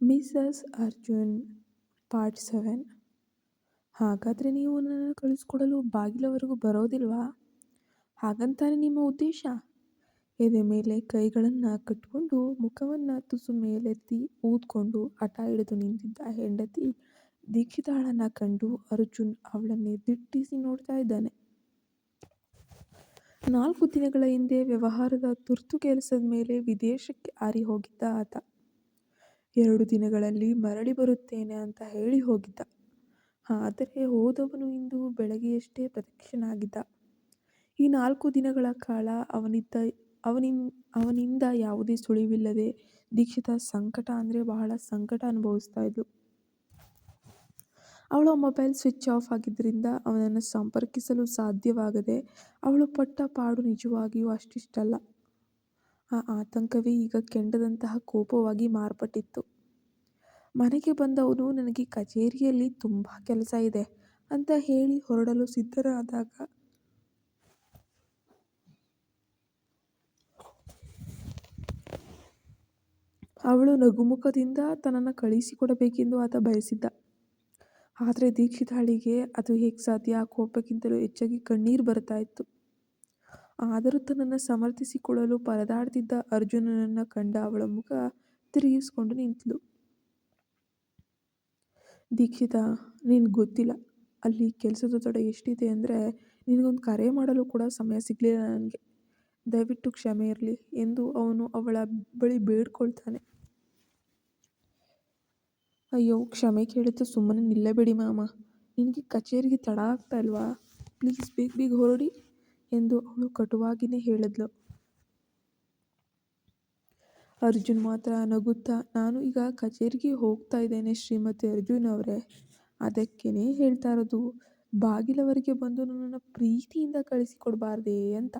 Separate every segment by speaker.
Speaker 1: Mrs Arjun part seven. ಹಾಗಾದರೆ ನೀವು ನನ್ನನ್ನು ಕಳಿಸ್ಕೊಡಲು ಬಾಗಿಲವರೆಗೂ ಬರೋದಿಲ್ವಾ? ಹಾಗಂತಾನೆ ನಿಮ್ಮ ಉದ್ದೇಶ. ಎದೆ ಮೇಲೆ ಕೈಗಳನ್ನು ಕಟ್ಟಿಕೊಂಡು ಮುಖವನ್ನು ತುಸು ಮೇಲೆತ್ತಿ ಊದ್ಕೊಂಡು ಹಠ ಹಿಡಿದು ನಿಂತಿದ್ದ ಹೆಂಡತಿ ದೀಕ್ಷಿತಾಳನ್ನು ಕಂಡು ಅರ್ಜುನ್ ಅವಳನ್ನೇ ದಿಟ್ಟಿಸಿ ನೋಡ್ತಾ ಇದ್ದಾನೆ. ನಾಲ್ಕು ದಿನಗಳ ಹಿಂದೆ ವ್ಯವಹಾರದ ತುರ್ತು ಕೆಲಸದ ಮೇಲೆ ವಿದೇಶಕ್ಕೆ ಹಾರಿ ಹೋಗಿದ್ದ ಆತ. ಎರಡು ದಿನಗಳಲ್ಲಿ ಮರಳಿ ಬರುತ್ತೇನೆ ಅಂತ ಹೇಳಿ ಹೋಗಿದ್ದ. ಆದರೆ ಹೋದವನು ಇಂದು ಬೆಳಗ್ಗೆಯಷ್ಟೇ ಪ್ರತ್ಯಕ್ಷನಾಗಿದ್ದ. ಈ ನಾಲ್ಕು ದಿನಗಳ ಕಾಲ ಅವನಿದ್ದ ಅವನಿನ್ ಅವನಿಂದ ಯಾವುದೇ ಸುಳಿವಿಲ್ಲದೆ ದೀಕ್ಷಿತ ಸಂಕಟ ಅಂದರೆ ಬಹಳ ಸಂಕಟ ಅನುಭವಿಸ್ತಾ ಇದ್ಲು. ಅವಳ ಮೊಬೈಲ್ ಸ್ವಿಚ್ ಆಫ್ ಆಗಿದ್ದರಿಂದ ಅವನನ್ನು ಸಂಪರ್ಕಿಸಲು ಸಾಧ್ಯವಾಗದೆ ಅವಳು ಪಟ್ಟ ಪಾಡು ನಿಜವಾಗಿಯೂ ಅಷ್ಟಿಷ್ಟಲ್ಲ. ಆ ಆತಂಕವೇ ಈಗ ಕೆಂಡದಂತಹ ಕೋಪವಾಗಿ ಮಾರ್ಪಟ್ಟಿತ್ತು. ಮನೆಗೆ ಬಂದವನು, ನನಗೆ ಕಚೇರಿಯಲ್ಲಿ ತುಂಬ ಕೆಲಸ ಇದೆ ಅಂತ ಹೇಳಿ ಹೊರಡಲು ಸಿದ್ಧರಾದಾಗ ಅವಳು ನಗುಮುಖದಿಂದ ತನ್ನನ್ನು ಕಳಿಸಿಕೊಡಬೇಕೆಂದು ಆತ ಬಯಸಿದ್ದ. ಆದರೆ ದೀಕ್ಷಿತಾಳಿಗೆ ಅದು ಹೇಗೆ ಸಾಧ್ಯ? ಆ ಕೋಪಕ್ಕಿಂತಲೂ ಹೆಚ್ಚಾಗಿ ಕಣ್ಣೀರು ಬರ್ತಾ ಇತ್ತು. ಆದರೂ ತನ್ನನ್ನು ಸಮರ್ಥಿಸಿಕೊಳ್ಳಲು ಪರದಾಡ್ತಿದ್ದ ಅರ್ಜುನನನ್ನು ಕಂಡ ಅವಳ ಮುಖ ತಿರುಗಿಸ್ಕೊಂಡು ನಿಂತಳು ದೀಕ್ಷಿತ ನಿನ್ಗೆ ಗೊತ್ತಿಲ್ಲ. ಅಲ್ಲಿ ಕೆಲಸದ ತೊಡೆ ಎಷ್ಟಿದೆ ಅಂದರೆ ನಿನಗೊಂದು ಕರೆ ಮಾಡಲು ಕೂಡ ಸಮಯ ಸಿಗಲಿಲ್ಲ ನನಗೆ. ದಯವಿಟ್ಟು ಕ್ಷಮೆ ಇರಲಿ ಎಂದು ಅವನು ಅವಳ ಬಳಿ ಬೇಡ್ಕೊಳ್ತಾನೆ. ಅಯ್ಯೋ, ಕ್ಷಮೆ ಕೇಳಿದ್ದು ಸುಮ್ಮನೆ ನಿಲ್ಲಬೇಡಿ ಮಾಮ. ನಿನಗೆ ಕಚೇರಿಗೆ ತಡ ಆಗ್ತಾ ಇಲ್ವಾ? ಪ್ಲೀಸ್ ಬೇಗ ಬೇಗ ಹೊರಡಿ. ಎಂದು ಅವಳು ಕಟುವಾಗಿನೇ ಹೇಳಿದ್ಲು. ಅರ್ಜುನ್ ಮಾತ್ರ ನಗುತ್ತಾ, ನಾನು ಈಗ ಕಚೇರಿಗೆ ಹೋಗ್ತಾ ಇದ್ದೇನೆ ಶ್ರೀಮತಿ ಅರ್ಜುನ್ ಅವರೇ. ಅದಕ್ಕೇನೆ ಹೇಳ್ತಾ ಇರೋದು. ಬಾಗಿಲವರೆಗೆ ಬಂದು ನನ್ನ ಪ್ರೀತಿಯಿಂದ ಕಳಿಸಿಕೊಡ್ಬಾರ್ದೇ ಅಂತ.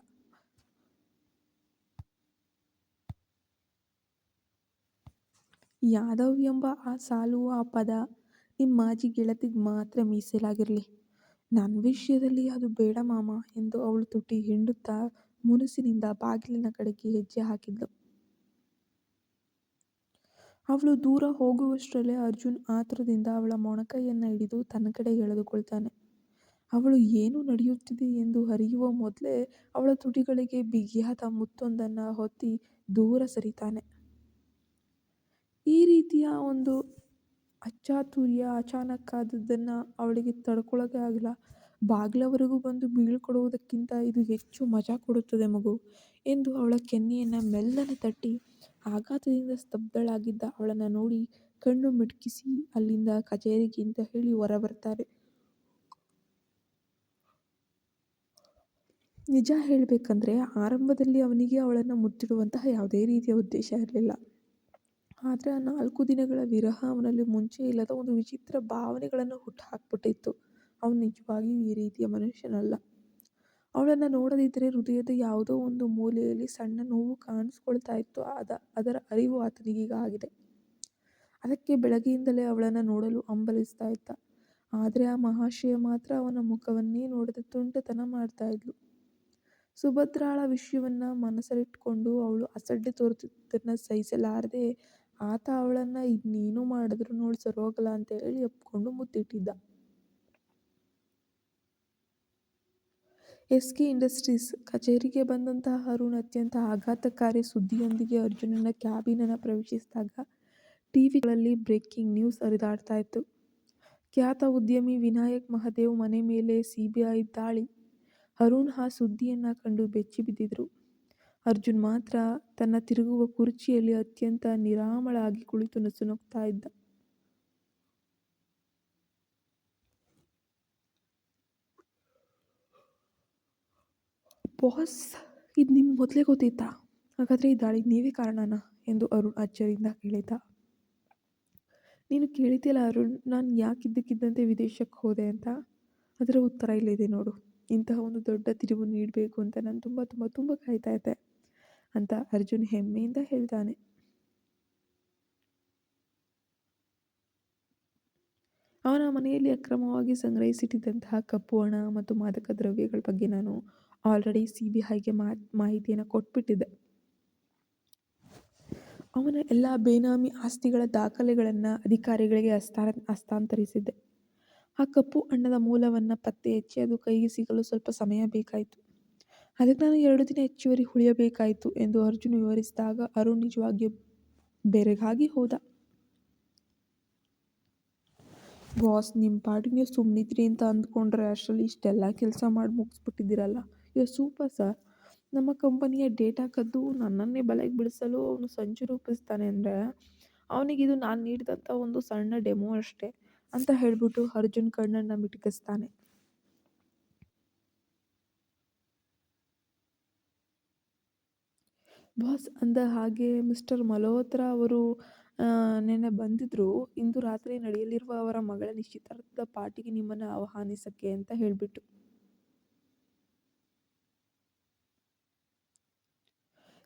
Speaker 1: ಯಾದವ್ ಎಂಬ ಆ ಸಾಲು ಆ ಪದ ನಿಮ್ಮ ಮಾಜಿ ಗೆಳತಿಗೆ ಮಾತ್ರ ಮೀಸಲಾಗಿರಲಿ. ನನ್ನ ವಿಷಯದಲ್ಲಿ ಅದು ಬೇಡ ಮಾಮ ಎಂದು ಅವಳು ತುಟಿ ಹಿಂಡುತ್ತಾ ಮುನಸಿನಿಂದ ಬಾಗಿಲಿನ ಕಡೆಗೆ ಹೆಜ್ಜೆ ಹಾಕಿದ್ಲು. ಅವಳು ದೂರ ಹೋಗುವಷ್ಟರಲ್ಲೇ ಅರ್ಜುನ್ ಆತುರದಿಂದ ಅವಳ ಮೊಣಕೈಯನ್ನು ಹಿಡಿದು ತನ್ನ ಕಡೆಗೆ ಎಳೆದುಕೊಳ್ತಾನೆ. ಅವಳು ಏನು ನಡೆಯುತ್ತಿದೆ ಎಂದು ಅರಿಯುವ ಮೊದಲೇ ಅವಳ ತುಟಿಗಳಿಗೆ ಬಿಗಿಯಾದ ಮುತ್ತೊಂದನ್ನು ಹೊತ್ತಿ ದೂರ ಸರಿತಾನೆ. ಈ ರೀತಿಯ ಒಂದು ಅಚಾತುರ್ಯ ಅಚಾನಕ್ಕಾದದ್ದನ್ನು ಅವಳಿಗೆ ತಡ್ಕೊಳ್ಳೋಕೆ ಆಗಿಲ್ಲ. ಬಾಗಿಲವರೆಗೂ ಬಂದು ಬೀಳ್ಕೊಡುವುದಕ್ಕಿಂತ ಇದು ಹೆಚ್ಚು ಮಜಾ ಕೊಡುತ್ತದೆ ಮಗು ಎಂದು ಅವಳ ಕೆನ್ನೆಯನ್ನು ಮೆಲ್ಲನೆ ತಟ್ಟಿ ಆಘಾತದಿಂದ ಸ್ತಬ್ಧಳಾಗಿದ್ದ ಅವಳನ್ನು ನೋಡಿ ಕಣ್ಣು ಮಿಟ್ಕಿಸಿ ಅಲ್ಲಿಂದ ಕಚೇರಿಗೆ ಅಂತ ಹೇಳಿ ಹೊರಬರ್ತಾರೆ. ನಿಜ ಹೇಳಬೇಕಂದ್ರೆ ಆರಂಭದಲ್ಲಿ ಅವನಿಗೆ ಅವಳನ್ನು ಮುತ್ತಿಡುವಂತಹ ಯಾವುದೇ ರೀತಿಯ ಉದ್ದೇಶ ಇರಲಿಲ್ಲ. ಆದರೆ ಆ ನಾಲ್ಕು ದಿನಗಳ ವಿರಹ ಅವನಲ್ಲಿ ಮುಂಚೆ ಇಲ್ಲದ ಒಂದು ವಿಚಿತ್ರ ಭಾವನೆಗಳನ್ನು ಹುಟ್ಟುಹಾಕ್ಬಿಟ್ಟಿತ್ತು ಅವನು ನಿಜವಾಗಿಯೂ ಈ ರೀತಿಯ ಮನುಷ್ಯನಲ್ಲ. ಅವಳನ್ನು ನೋಡದಿದ್ದರೆ ಹೃದಯದ ಯಾವುದೋ ಒಂದು ಮೂಲೆಯಲ್ಲಿ ಸಣ್ಣ ನೋವು ಕಾಣಿಸ್ಕೊಳ್ತಾ ಇತ್ತು. ಅದ ಅದರ ಅರಿವು ಆತನಿಗೀಗ ಆಗಿದೆ ಅದಕ್ಕೆ ಬೆಳಗ್ಗೆಯಿಂದಲೇ ಅವಳನ್ನು ನೋಡಲು ಹಂಬಲಿಸ್ತಾ ಇದ್ದ. ಆದರೆ ಆ ಮಹಾಶಯ ಮಾತ್ರ ಅವನ ಮುಖವನ್ನೇ ನೋಡದೆ ತುಂಟತನ ಮಾಡ್ತಾ ಇದ್ಲು. ಸುಭದ್ರಾಳ ವಿಷಯವನ್ನ ಮನಸ್ಸಲ್ಲಿಟ್ಕೊಂಡು ಅವಳು ಅಸಡ್ಡೆ ತೋರುತ್ತಿದ್ದನ್ನು ಸಹಿಸಲಾರದೆ ಆತ ಅವಳನ್ನು ಇನ್ನೇನು ಮಾಡಿದ್ರು ನೋಡಿ ಸರೋಗಲ್ಲ ಅಂತ ಹೇಳಿ ಎಪ್ಕೊಂಡು ಮುತ್ತಿಟ್ಟಿದ್ದ. ಎಸ್ ಕೆ ಇಂಡಸ್ಟ್ರೀಸ್ ಕಚೇರಿಗೆ ಬಂದಂತಹ ಅರುಣ್ ಅತ್ಯಂತ ಆಘಾತಕಾರಿ ಸುದ್ದಿಯೊಂದಿಗೆ ಅರ್ಜುನನ ಕ್ಯಾಬಿನನ್ನು ಪ್ರವೇಶಿಸಿದಾಗ ಟಿವಿಗಳಲ್ಲಿ ಬ್ರೇಕಿಂಗ್ ನ್ಯೂಸ್ ಹರಿದಾಡ್ತಾ ಇತ್ತು. ಖ್ಯಾತ ಉದ್ಯಮಿ ವಿನಾಯಕ್ ಮಹದೇವ್ ಮನೆ ಮೇಲೆ ಸಿಬಿಐ ದಾಳಿ. ಅರುಣ್ ಆ ಸುದ್ದಿಯನ್ನು ಕಂಡು ಬೆಚ್ಚಿ ಬಿದ್ದಿದ್ರು ಅರ್ಜುನ್ ಮಾತ್ರ ತನ್ನ ತಿರುಗುವ ಕುರ್ಚಿಯಲ್ಲಿ ಅತ್ಯಂತ ನಿರಾಮಳಾಗಿ ಕುಳಿತು ನಸುನಗ್ತಾ ಇದ್ದ. ಬಾಸ್, ಇದು ನಿಮ್ಗೆ ಮೊದಲೇ ಗೊತ್ತಿತ್ತಾ ಹಾಗಾದರೆ ಈ ದಾಳಿಗೆ ನೀವೇ ಕಾರಣನಾ? ಎಂದು ಅರುಣ್ ಅಚ್ಚರಿಯಿಂದ ಕೇಳಿದ. ನೀನು ಕೇಳಿದ್ಯಲ್ಲ ಅರುಣ್, ನಾನು ಯಾಕಿದ್ದಕ್ಕಿದ್ದಂತೆ ವಿದೇಶಕ್ಕೆ ಹೋದೆ ಅಂತ? ಅದರ ಉತ್ತರ ಇಲ್ಲಿದೆ ನೋಡು. ಇಂತಹ ಒಂದು ದೊಡ್ಡ ತಿರುವು ನೀಡಬೇಕು ಅಂತ ನಾನು ತುಂಬ ತುಂಬ ತುಂಬ ಕಾಯ್ತಾ ಇದ್ದೆ. ಅಂತ ಅರ್ಜುನ್ ಹೆಮ್ಮೆಯಿಂದ ಹೇಳ್ತಾನೆ. ಅವನ ಮನೆಯಲ್ಲಿ ಅಕ್ರಮವಾಗಿ ಸಂಗ್ರಹಿಸಿಟ್ಟಿದ್ದಂತಹ ಕಪ್ಪು ಹಣ ಮತ್ತು ಮಾದಕ ದ್ರವ್ಯಗಳ ಬಗ್ಗೆ ನಾನು ಆಲ್ರೆಡಿ ಸಿ ಬಿ ಐಗೆ ಮಾಹಿತಿಯನ್ನು ಕೊಟ್ಬಿಟ್ಟಿದ್ದೆ. ಅವನ ಎಲ್ಲ ಬೇನಾಮಿ ಆಸ್ತಿಗಳ ದಾಖಲೆಗಳನ್ನು ಅಧಿಕಾರಿಗಳಿಗೆ ಹಸ್ತಾ ಹಸ್ತಾಂತರಿಸಿದ್ದೆ. ಆ ಕಪ್ಪು ಹಣ್ಣದ ಮೂಲವನ್ನು ಪತ್ತೆ ಹಚ್ಚಿ ಅದು ಕೈಗೆ ಸಿಗಲು ಸ್ವಲ್ಪ ಸಮಯ ಬೇಕಾಯಿತು. ಅದಕ್ಕೆ ನಾನು ಎರಡು ದಿನ ಹೆಚ್ಚುವರಿ ಉಳಿಯಬೇಕಾಯಿತು ಎಂದು ಅರ್ಜುನ್ ವಿವರಿಸಿದಾಗ ಅರುಣ್ ನಿಜವಾಗಿ ಬೆರಗಾಗಿ ಹೋದ. ಬಾಸ್ ನಿಮ್ಮ ಪಾಡಿಗೆ ನೀವು ಸುಮ್ಮನಿದ್ರಿ ಅಂತ ಅಂದ್ಕೊಂಡ್ರೆ ಅಷ್ಟರಲ್ಲಿ ಇಷ್ಟೆಲ್ಲ ಕೆಲಸ ಮಾಡಿ ಮುಗಿಸ್ಬಿಟ್ಟಿದ್ದೀರಲ್ಲ? You super sir. ನಮ್ಮ ಕಂಪನಿಯ ಡೇಟಾ ಕದ್ದು ನನ್ನನ್ನೇ ಬಲೆಗೆ ಬಿಡಿಸಲು ಅವನು ಸಂಚು ರೂಪಿಸ್ತಾನೆ ಅಂದರೆ ಅವನಿಗಿದು ನಾನು ನೀಡಿದಂಥ ಒಂದು ಸಣ್ಣ ಡೆಮೋ ಅಷ್ಟೇ, ಅಂತ ಹೇಳಿಬಿಟ್ಟು ಅರ್ಜುನ್ ಕಣ್ಣನ್ನು ಮಿಟುಕಿಸ್ತಾನೆ. ಬಾಸ್ ಅಂದ ಹಾಗೆ ಮಿಸ್ಟರ್ ಮಲ್ಹೋತ್ರ ಅವರು ನೆನ್ನೆ ಬಂದಿದ್ದರು ಇಂದು ರಾತ್ರಿ ನಡೆಯಲಿರುವ ಅವರ ಮಗಳ ನಿಶ್ಚಿತಾರ್ಥದ ಪಾರ್ಟಿಗೆ ನಿಮ್ಮನ್ನು ಆಹ್ವಾನಿಸಕ್ಕೆ ಅಂತ ಹೇಳಿಬಿಟ್ಟು.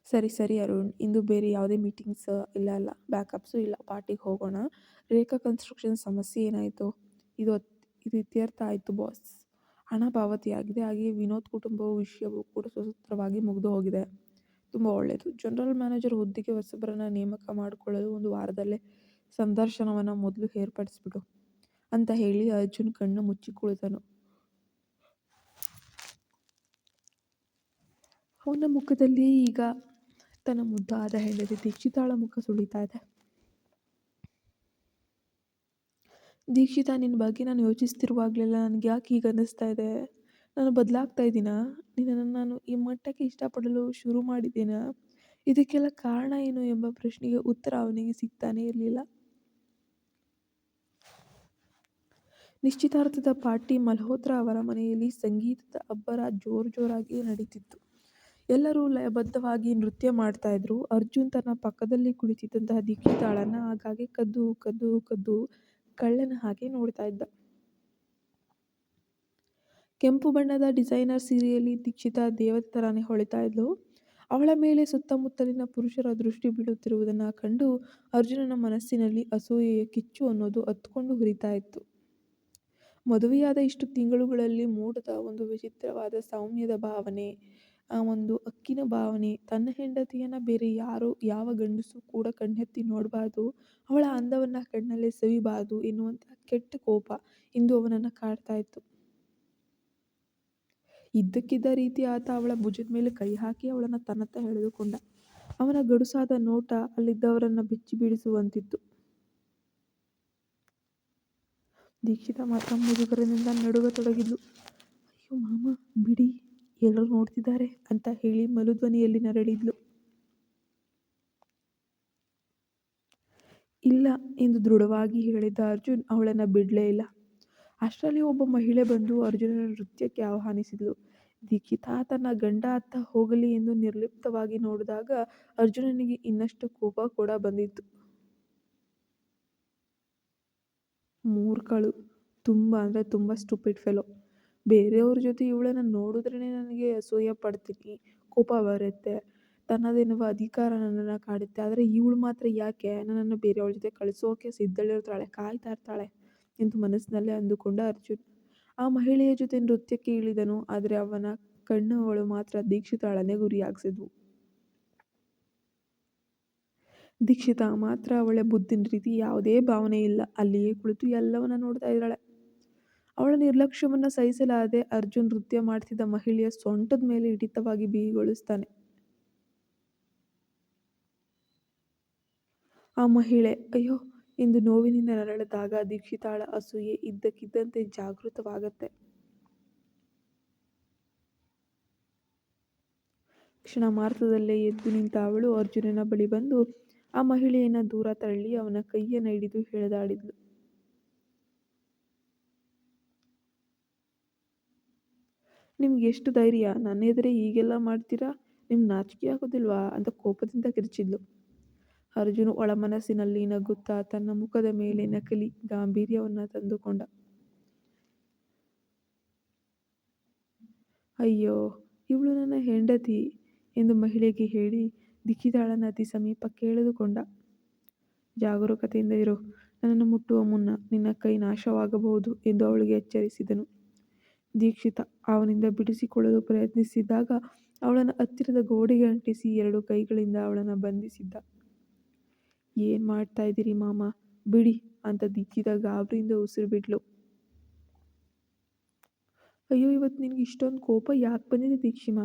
Speaker 1: ಸರಿ ಸರಿ ಅರುಣ್. ಇಂದು ಬೇರೆ ಯಾವುದೇ ಮೀಟಿಂಗ್ಸ್ ಇಲ್ಲ ಅಲ್ಲ. ಬ್ಯಾಕಪ್ಸು ಇಲ್ಲ. ಪಾರ್ಟಿಗೆ ಹೋಗೋಣ. ರೇಖಾ ಕನ್ಸ್ಟ್ರಕ್ಷನ್ ಸಮಸ್ಯೆ ಏನಾಯಿತು? ಇದು ಇದು ಇತ್ಯರ್ಥ ಆಯಿತು ಬಾಸ್. ಹಣ ಪಾವತಿಯಾಗಿದೆ. ಹಾಗೆ ವಿನೋದ್ ಕುಟುಂಬವು ವಿಷಯವು ಕೂಡ ಸ್ವತಂತ್ರವಾಗಿ ಮುಗಿದು ಹೋಗಿದೆ. ತುಂಬ ಒಳ್ಳೆಯದು ಜನರಲ್ ಮ್ಯಾನೇಜರ್ ಹುದ್ದೆಗೆ ಹೊಸಬರನ್ನು ನೇಮಕ ಮಾಡಿಕೊಳ್ಳಲು ಒಂದು ವಾರದಲ್ಲೇ ಸಂದರ್ಶನವನ್ನು ಮೊದಲು ಏರ್ಪಡಿಸ್ಬಿಡು ಅಂತ ಹೇಳಿ ಅರ್ಜುನ್ ಕಣ್ಣು ಮುಚ್ಚಿ ಕುಳಿತನು. ಅವನ ಮುಖದಲ್ಲಿ ಈಗ ತನ್ನ ಮುದ್ದಾದ ಹೆಂಡತಿ ದೀಕ್ಷಿತಾಳ ಮುಖ ಸುಳಿತಾ ಇದೆ. ದೀಕ್ಷಿತಾ ನಿನ್ನ ಬಗ್ಗೆ ನಾನು ಯೋಚಿಸ್ತಿರುವಾಗಲೆಲ್ಲ ನನಗೆ ಯಾಕೆ ಈಗ ಅನ್ನಿಸ್ತಾ ಇದೆ? ನಾನು ಬದಲಾಗ್ತಾ ಇದ್ದೀನಾ? ನಿನ್ನನ್ನು ನಾನು ಈ ಮಟ್ಟಕ್ಕೆ ಇಷ್ಟಪಡಲು ಶುರು ಮಾಡಿದ್ದೇನಾ? ಇದಕ್ಕೆಲ್ಲ ಕಾರಣ ಏನು ಎಂಬ ಪ್ರಶ್ನೆಗೆ ಉತ್ತರ ಅವನಿಗೆ ಸಿಗ್ತಾನೇ ಇರಲಿಲ್ಲ. ನಿಶ್ಚಿತಾರ್ಥದ ಪಾರ್ಟಿ ಮಲ್ಹೋತ್ರಾ ಅವರ ಮನೆಯಲ್ಲಿ ಸಂಗೀತದ ಅಬ್ಬರ ಜೋರು ಜೋರಾಗಿ ನಡೀತಿತ್ತು. ಎಲ್ಲರೂ ಲಯಬದ್ಧವಾಗಿ ನೃತ್ಯ ಮಾಡ್ತಾ ಇದ್ರು. ಅರ್ಜುನ್ ತನ್ನ ಪಕ್ಕದಲ್ಲಿ ಕುಳಿತಿದ್ದಂತಹ ದೀಕ್ಷಿತಾಳನ್ನ ಆಗಾಗ್ಗೆ ಕದ್ದು ಕದ್ದು ಕದ್ದು ಕಳ್ಳನ ಹಾಗೆ ನೋಡ್ತಾ ಇದ್ದ. ಕೆಂಪು ಬಣ್ಣದ ಡಿಸೈನರ್ ಸೀರೆಯಲ್ಲಿ ದೀಕ್ಷಿತಾ ದೇವತೆ ಥರಾನೇ ಹೊಳಿತಾ ಇದ್ಲು. ಅವಳ ಮೇಲೆ ಸುತ್ತಮುತ್ತಲಿನ ಪುರುಷರ ದೃಷ್ಟಿ ಬೀಳುತ್ತಿರುವುದನ್ನು ಕಂಡು ಅರ್ಜುನನ ಮನಸ್ಸಿನಲ್ಲಿ ಅಸೂಯೆಯ ಕಿಚ್ಚು ಅನ್ನೋದು ಹತ್ಕೊಂಡು ಹುರಿತಾ ಇತ್ತು. ಮದುವೆಯಾದ ಇಷ್ಟು ತಿಂಗಳುಗಳಲ್ಲಿ ಮೂಡದ ಒಂದು ವಿಚಿತ್ರವಾದ ಸೌಮ್ಯದ ಭಾವನೆ, ಆ ಒಂದು ಅಕ್ಕಿನ ಭಾವನೆ, ತನ್ನ ಹೆಂಡತಿಯನ್ನು ಬೇರೆ ಯಾರು, ಯಾವ ಗಂಡಸು ಕೂಡ ಕಣ್ಣೆತ್ತಿ ನೋಡಬಾರ್ದು, ಅವಳ ಅಂದವನ್ನು ಕಣ್ಣಲ್ಲೇ ಸವಿಬಾರ್ದು ಎನ್ನುವಂಥ ಕೆಟ್ಟ ಕೋಪ ಇಂದು ಅವನನ್ನು ಕಾಡ್ತಾ ಇತ್ತು. ಇದ್ದಕ್ಕಿದ್ದ ರೀತಿ ಆತ ಅವಳ ಭುಜದ ಮೇಲೆ ಕೈ ಹಾಕಿ ಅವಳನ್ನು ತನ್ನತ್ತ ಎಳೆದುಕೊಂಡ. ಅವನ ಗಡುಸಾದ ನೋಟ ಅಲ್ಲಿದ್ದವರನ್ನು ಬೆಚ್ಚಿ ಬೀಳಿಸುವಂತಿತ್ತು. ದೀಕ್ಷಿತ ಮಾತ್ರ ಮುಜುಗರದಿಂದ ನಡುಗತೊಡಗಿದ್ಲು. ಅಯ್ಯೋ ಮಾಮ, ಬಿಡಿ, ಎಲ್ಲರೂ ನೋಡ್ತಿದ್ದಾರೆ ಅಂತ ಹೇಳಿ ಮಲುಧ್ವನಿಯಲ್ಲಿ ನರಳಿದ್ಲು. ಇಲ್ಲ ಎಂದು ದೃಢವಾಗಿ ಹೇಳಿದ ಅರ್ಜುನ್ ಅವಳನ್ನು ಬಿಡಲೇ ಇಲ್ಲ. ಅಷ್ಟರಲ್ಲಿ ಒಬ್ಬ ಮಹಿಳೆ ಬಂದು ಅರ್ಜುನನ ನೃತ್ಯಕ್ಕೆ ಆಹ್ವಾನಿಸಿದ್ಲು. ದೀಕ್ಷಿತಾ ತನ್ನ ಗಂಡ ಅತ್ತ ಹೋಗಲಿ ಎಂದು ನಿರ್ಲಿಪ್ತವಾಗಿ ನೋಡಿದಾಗ ಅರ್ಜುನನಿಗೆ ಇನ್ನಷ್ಟು ಕೋಪ ಕೂಡ ಬಂದಿತ್ತು. ಮೂರ್ಖಳು, ತುಂಬ ಅಂದರೆ ತುಂಬ ಸ್ಟುಪಿಡ್ ಫೆಲೋ ಬೇರೆಯವ್ರ ಜೊತೆ ಇವಳನ್ನು ನೋಡಿದ್ರೇ ನನಗೆ ಅಸೂಯ ಪಡ್ತೀನಿ, ಕೋಪ ಬರುತ್ತೆ ತನ್ನದೇನೋ ಅಧಿಕಾರ ನನ್ನನ್ನು ಕಾಡುತ್ತೆ, ಆದರೆ ಇವಳು ಮಾತ್ರ ಯಾಕೆ ನನ್ನನ್ನು ಬೇರೆಯವ್ರ ಜೊತೆ ಕಳಿಸೋಕೆ ಸಿದ್ಧಳಿರ್ತಾಳೆ, ಕಾಯ್ತಾ ಇರ್ತಾಳೆ? ಎಂದು ಮನಸ್ಸಿನಲ್ಲೇ ಅಂದುಕೊಂಡ ಅರ್ಜುನ್. ಆ ಮಹಿಳೆಯ ಜೊತೆ ನೃತ್ಯಕ್ಕೆ ಇಳಿದನು, ಆದರೆ ಅವನ ಕಣ್ಣುಗಳು ಮಾತ್ರ ದೀಕ್ಷಿತಾಳನೆ ಗುರಿಯಾಗಿಸಿದ್ವು. ದೀಕ್ಷಿತ ಮಾತ್ರ ಅವಳ ಬುದ್ಧಿನ ರೀತಿ ಯಾವುದೇ ಭಾವನೆ ಇಲ್ಲ, ಅಲ್ಲಿಯೇ ಕುಳಿತು ಎಲ್ಲವನ್ನ ನೋಡ್ತಾ ಇದ್ದಾಳೆ. ಅವಳ ನಿರ್ಲಕ್ಷ್ಯವನ್ನು ಸಹಿಸಲಾದೆ ಅರ್ಜುನ್ ನೃತ್ಯ ಮಾಡ್ತಿದ್ದ ಮಹಿಳೆಯ ಸೊಂಟದ ಮೇಲೆ ಹಿಡಿತವಾಗಿ ಬಿಗಿಗೊಳಿಸ್ತಾನೆ. ಆ ಮಹಿಳೆ, ಅಯ್ಯೋ ಎಂದು ನೋವಿನಿಂದ ನರಳದಾಗ ದೀಕ್ಷಿತಾಳ ಅಸೂಯೆ ಇದ್ದಕ್ಕಿದ್ದಂತೆ ಜಾಗೃತವಾಗತ್ತೆ. ಕ್ಷಣ ಮಾತ್ರದಲ್ಲೇ ಎದ್ದು ನಿಂತ ಅವಳು ಅರ್ಜುನನ ಬಳಿ ಬಂದು ಆ ಮಹಿಳೆಯನ್ನ ದೂರ ತಳ್ಳಿ ಅವನ ಕೈಯನ್ನು ಹಿಡಿದು ಹೇಳದಾಡಿದ್ಲು ನಿಮ್ಗೆ ಎಷ್ಟು ಧೈರ್ಯ? ನನ್ನ ಎದುರೇ ಹೀಗೆಲ್ಲ ಮಾಡ್ತೀರಾ? ನಿಮ್ಗೆ ನಾಚಿಕೆ ಆಗೋದಿಲ್ವಾ? ಅಂತ ಕೋಪದಿಂದ ಕಿರ್ಚಿದ್ಲು. ಅರ್ಜುನ್ ಒಳಮನಸ್ಸಿನಲ್ಲಿ ನಗುತ್ತಾ ತನ್ನ ಮುಖದ ಮೇಲೆ ನಕಲಿ ಗಾಂಭೀರ್ಯವನ್ನ ತಂದುಕೊಂಡ. ಅಯ್ಯೋ, ಇವಳು ನನ್ನ ಹೆಂಡತಿ ಎಂದು ಮಹಿಳೆಗೆ ಹೇಳಿ ದಿಕ್ಕಿದಾಳನ ಅತಿ ಸಮೀಪಕ್ಕೆ ಎಳೆದುಕೊಂಡ ಜಾಗರೂಕತೆಯಿಂದ ಇರು, ನನ್ನನ್ನು ಮುಟ್ಟುವ ಮುನ್ನ ನಿನ್ನ ಕೈ ನಾಶವಾಗಬಹುದು ಎಂದು ಅವಳಿಗೆ ಎಚ್ಚರಿಸಿದನು. ದೀಕ್ಷಿತ ಅವನಿಂದ ಬಿಡಿಸಿಕೊಳ್ಳಲು ಪ್ರಯತ್ನಿಸಿದಾಗ ಅವಳನ್ನು ಹತ್ತಿರದ ಗೋಡೆಗೆ ಅಂಟಿಸಿ ಎರಡು ಕೈಗಳಿಂದ ಅವಳನ್ನು ಬಂಧಿಸಿದ್ದ. ಏನು ಮಾಡ್ತಾ ಇದ್ದೀರಿ ಮಾಮ? ಬಿಡಿ ಅಂತ ದಿಕ್ಕಿದ ಗಾಬರಿಯಿಂದ ಉಸಿರು ಬಿಡ್ಲು ಅಯ್ಯೋ ಇವತ್ತು ನಿನಗೆ ಇಷ್ಟೊಂದು ಕೋಪ ಯಾಕೆ ಬಂದಿದೆ ದೀಕ್ಷಿಮಾ?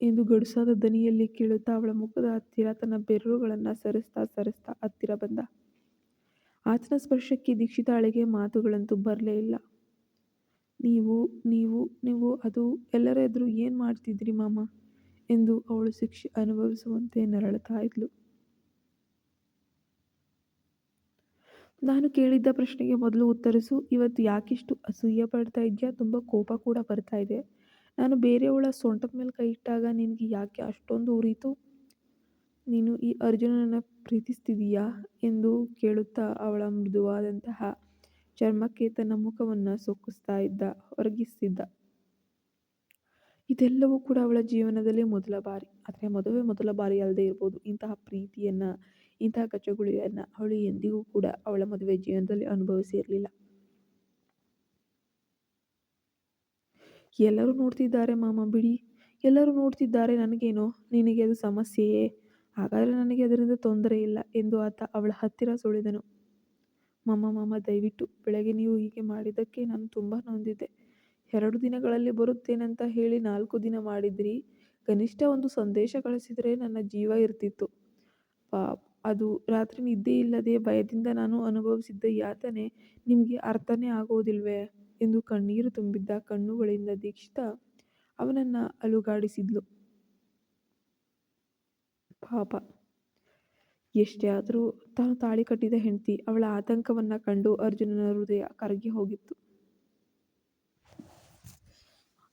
Speaker 1: ಎಂದು ಗಡುಸಾದ ದನಿಯಲ್ಲಿ ಕೇಳುತ್ತಾ ಅವಳ ಮುಖದ ಹತ್ತಿರ ತನ್ನ ಬೆರಳುಗಳನ್ನು ಸರಿಸ್ತಾ ಸರಿಸ್ತಾ ಹತ್ತಿರ ಬಂದ. ಆತನ ಸ್ಪರ್ಶಕ್ಕೆ ದೀಕ್ಷಿತ ಅಳಿಗೆ ಮಾತುಗಳಂತೂ ಬರಲೇ ಇಲ್ಲ. ನೀವು ನೀವು ನೀವು, ಅದು ಎಲ್ಲರ ಎದುರು ಏನು ಮಾಡ್ತಿದ್ರಿ ಮಾಮ? ಎಂದು ಅವಳು ಶಿಕ್ಷೆ ಅನುಭವಿಸುವಂತೆ ನರಳುತ್ತಾ ಇದ್ಲು. ನಾನು ಕೇಳಿದ್ದ ಪ್ರಶ್ನೆಗೆ ಮೊದಲು ಉತ್ತರಿಸು. ಇವತ್ತು ಯಾಕಿಷ್ಟು ಅಸೂಯೆ ಪಡ್ತಾ ಇದೆಯಾ? ತುಂಬ ಕೋಪ ಕೂಡ ಬರ್ತಾ ಇದೆ. ನಾನು ಬೇರೆಯವಳ ಸೊಂಟದ ಮೇಲೆ ಕೈ ಇಟ್ಟಾಗ ನಿನಗೆ ಯಾಕೆ ಅಷ್ಟೊಂದು ಉರಿತು? ನೀನು ಈ ಅರ್ಜುನನನ್ನು ಪ್ರೀತಿಸ್ತಿದೀಯಾ? ಎಂದು ಕೇಳುತ್ತಾ ಅವಳ ಮೃದುವಾದಂತಹ ಚರ್ಮಕ್ಕೆ ತನ್ನ ಮುಖವನ್ನು ಸೊಕ್ಕಿಸ್ತಾ ಇದ್ದ ಹೊರಗಿಸ್ತಿದ್ದ ಇದೆಲ್ಲವೂ ಕೂಡ ಅವಳ ಜೀವನದಲ್ಲಿ ಮೊದಲ ಬಾರಿ. ಆದರೆ ಮದುವೆ ಮೊದಲ ಬಾರಿ ಅಲ್ಲದೆ ಇರ್ಬೋದು. ಇಂತಹ ಪ್ರೀತಿಯನ್ನು ಇಂತಹ ಕಚಗುಳಿಯನ್ನು ಅವಳು ಎಂದಿಗೂ ಕೂಡ ಅವಳ ಮದುವೆ ಜೀವನದಲ್ಲಿ ಅನುಭವಿಸಿರಲಿಲ್ಲ. ಎಲ್ಲರೂ ನೋಡ್ತಿದ್ದಾರೆ ಮಾಮ ಬಿಡಿ. ಎಲ್ಲರೂ ನೋಡ್ತಿದ್ದಾರೆ ನನಗೇನೋ. ನಿನಗೆ ಅದು ಸಮಸ್ಯೆಯೇ. ಹಾಗಾದರೆ ನನಗೆ ಅದರಿಂದ ತೊಂದರೆ ಇಲ್ಲ ಎಂದು ಆತ ಅವಳ ಹತ್ತಿರ ಸುಳಿದನು. ಮಾಮ ಮಾಮ, ದಯವಿಟ್ಟು ಬೆಳಗ್ಗೆ ನೀವು ಹೀಗೆ ಮಾಡಿದ್ದಕ್ಕೆ ನಾನು ತುಂಬ ನೊಂದಿದ್ದೆ. ಎರಡು ದಿನಗಳಲ್ಲಿ ಬರುತ್ತೇನಂತ ಹೇಳಿ ನಾಲ್ಕು ದಿನ ಮಾಡಿದ್ರಿ. ಕನಿಷ್ಠ ಒಂದು ಸಂದೇಶ ಕಳಿಸಿದರೆ ನನ್ನ ಜೀವ ಇರ್ತಿತ್ತು. ಪಾಪ್ ಅದು ರಾತ್ರಿ ನಿದ್ದೆ ಇಲ್ಲದೆ ಭಯದಿಂದ ನಾನು ಅನುಭವಿಸಿದ್ದ ಯಾತನೆ ನಿಮಗೆ ಅರ್ಥನೇ ಆಗೋದಿಲ್ವೇ? ಎಂದು ಕಣ್ಣೀರು ತುಂಬಿದ್ದ ಕಣ್ಣುಗಳಿಂದ ದೀಕ್ಷಿತ ಅವನನ್ನು ಅಲುಗಾಡಿಸಿದ್ಲು. ಪಾಪ. ಎಷ್ಟೇ ಆದರೂ ತಾನು ತಾಳಿ ಕಟ್ಟಿದ ಹೆಂಡತಿ ಅವಳ ಆತಂಕವನ್ನು ಕಂಡು ಅರ್ಜುನನ ಹೃದಯ ಕರಗಿ ಹೋಗಿತ್ತು.